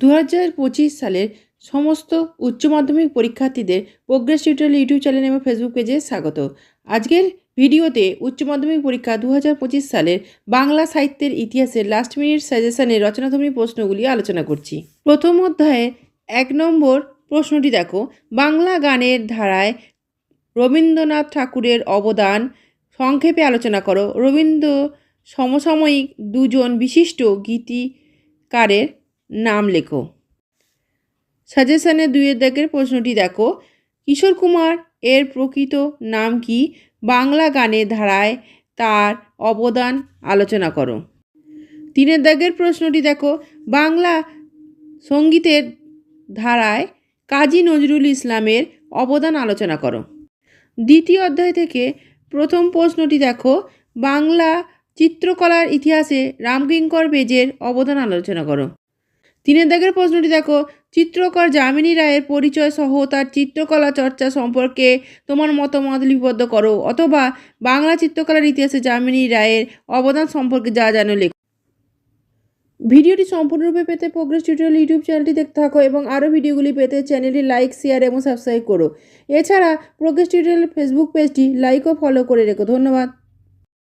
দু হাজার পঁচিশ সালের সমস্ত উচ্চ মাধ্যমিক পরীক্ষার্থীদের প্রোগ্রেস টিউটোরিয়াল ইউটিউব চ্যানেল এবং ফেসবুক পেজে স্বাগত। আজকের ভিডিওতে উচ্চ মাধ্যমিক পরীক্ষা দু হাজার পঁচিশ সালের বাংলা সাহিত্যের ইতিহাসের লাস্ট মিনিট সাজেশনের রচনাধর্মী প্রশ্নগুলি আলোচনা করছি। প্রথম অধ্যায়ে এক নম্বর প্রশ্নটি দেখো। বাংলা গানের ধারায় রবীন্দ্রনাথ ঠাকুরের অবদান সংক্ষেপে আলোচনা করো। রবীন্দ্র সমসাময়িক দুজন বিশিষ্ট গীতিকারের নাম লেখো। সাজেশনে দুইয়ের দাগের প্রশ্নটি দেখো। কিশোর কুমার এর প্রকৃত নাম কি? বাংলা গানের ধারায় তার অবদান আলোচনা করো। তিনের দাগের প্রশ্নটি দেখো। বাংলা সঙ্গীতের ধারায় কাজী নজরুল ইসলামের অবদান আলোচনা করো। দ্বিতীয় অধ্যায় থেকে প্রথম প্রশ্নটি দেখো। বাংলা চিত্রকলার ইতিহাসে রামকিঙ্কর বেজের অবদান আলোচনা করো। তিনের দাগের প্রশ্নটি দেখো, চিত্রকর যামিনী রায়ের পরিচয় সহ তার চিত্রকলা চর্চা সম্পর্কে তোমার মতামত লিপিবদ্ধ করো, অথবা বাংলা চিত্রকলার ইতিহাসে যামিনী রায়ের অবদান সম্পর্কে যা জানো লেখো। ভিডিওটি সম্পূর্ণরূপে পেতে প্রোগ্রেস টিউটোরিয়াল ইউটিউব চ্যানেলটি দেখতে থাকো এবং আরও ভিডিওগুলি পেতে চ্যানেলটি লাইক, শেয়ার এবং সাবস্ক্রাইব করো। এছাড়া প্রোগ্রেস টিউটোরিয়াল ফেসবুক পেজটি লাইক ও ফলো করে রেখো। ধন্যবাদ।